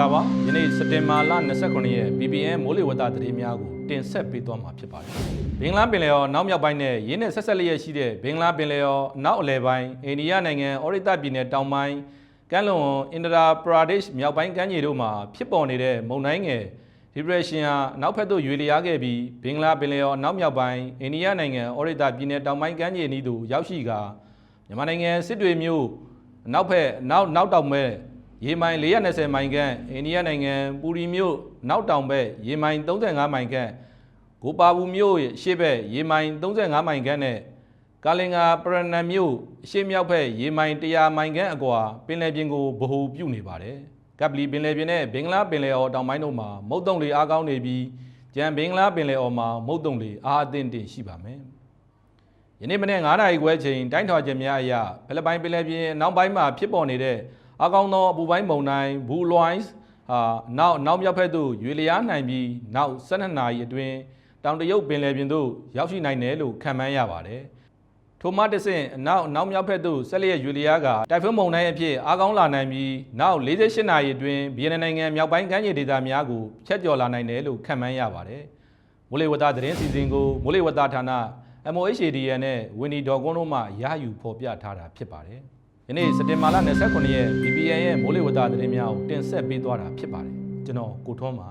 လာပါယနေ့စက်တင်ဘာလ29ရက် BBN မိုးလေဝသသတင်းများကိုတင်ဆက်ပေးသွားမှာဖြစ်ပါတယ်ဘင်္ဂလားပင်လယ်ော်နောက်မြောက်ပိုင်းနဲ့ရင်းနဲ့ဆက်ဆက်လျက်ရှိတဲ့ဘင်္ဂလားပင်လယ်ော်နောက်အလယ်ပိုင်းအိန္ဒိယနိုင်ငံအော်ရိတပြည်နယ်တောင်ပိုင်းကမ်းလွန်အင်ဒရာပရာဒိရှ်မြောက်ပိုင်းကမ်းခြေတို့မှာဖြစ်ပေါ်နေတဲ့မုန်တိုင်းငယ် depression ဟာနောက်ဖက်သို့ရွေလျားခဲ့ပြီးဘင်္ဂလားပင်လယ်ော်နောက်မြောက်ပိုင်းအိန္ဒိယနိုင်ငံအော်ရိတပြည်နယ်တောင်ပိုင်းကမ်းခြေနီးသို့ရောက်ရှိကာမြန်မာနိုင်ငံစစ်တွေမြို့နောက်ဖက်နောက်နောက်တောင်ဘက် ရေမိုင်420မိုင်ခန့်အိန္ဒိယနိုင်ငံပူရီမြို့နောက်တောင်ဘက်ရေမိုင်35မိုင်ခန့်ကိုပါဘူးမြို့ရဲ့ရှေ့ဘက်ရေမိုင်35မိုင်ခန့်နဲ့ကာလင်္ကာပရဏံမြို့အရှေ့မြောက်ဘက်ရေမိုင်100မိုင်ခန့်အကွာပင်လယ်ပြင်ကိုဗဟိုပြုနေပါတယ်ကပ်ပလီပင်လယ်ပြင်နဲ့ဘင်္ဂလားပင်လယ်အော်တောင်ပိုင်းတို့မှာမုတ်တုံလေအားကောင်းနေပြီးကြံဘင်္ဂလားပင်လယ်အော်မှာမုတ်တုံလေအားအသင့်တင်ရှိပါမယ်ယနေ့မနေ့9နာရီခွဲချိန်တိုင်းထွာချက်များအရဖိလစ်ပိုင်ပင်လယ်ပြင်နောက်ပိုင်းမှာဖြစ်ပေါ်နေတဲ့ အကောင်းသောအပူပိုင်းမုန်တိုင်းဘူလွိုင်းစ်ဟာနောက်နောက်မြောက်ဘက်သို့ရွေလျားနိုင်ပြီးနောက်12နာရီအတွင်းတောင်တရုတ်ပင်လယ်ပြင်သို့ရောက်ရှိနိုင်တယ်လို့ခန့်မှန်းရပါတယ်။ထိုမှတစ်ဆင့်အနောက်နောက်မြောက်ဘက်သို့ဆက်လျက်ရွေလျားကတိုက်ဖွန်းမုန်တိုင်းအဖြစ်အားကောင်းလာနိုင်ပြီးနောက်48နာရီအတွင်းဗီယက်နမ်နိုင်ငံမြောက်ပိုင်းကမ်းခြေဒေသများကိုဖျက်ကျော်လာနိုင်တယ်လို့ခန့်မှန်းရပါတယ်။မိုးလေဝသသတင်းစီစဉ်ကိုမိုးလေဝသဌာန MOHADN နဲ့ဝင်းနီဒေါ်ကွန်းတို့မှရယူဖော်ပြထားတာဖြစ်ပါတယ်။ ယနေ့စက်တင်ဘာလ29ရက် BBN ရဲ့မိုးလေဝသသတင်းများကိုတင်ဆက်ပေးသွားတာဖြစ်ပါတယ်။ကျွန်တော်ကိုထွန်းပါ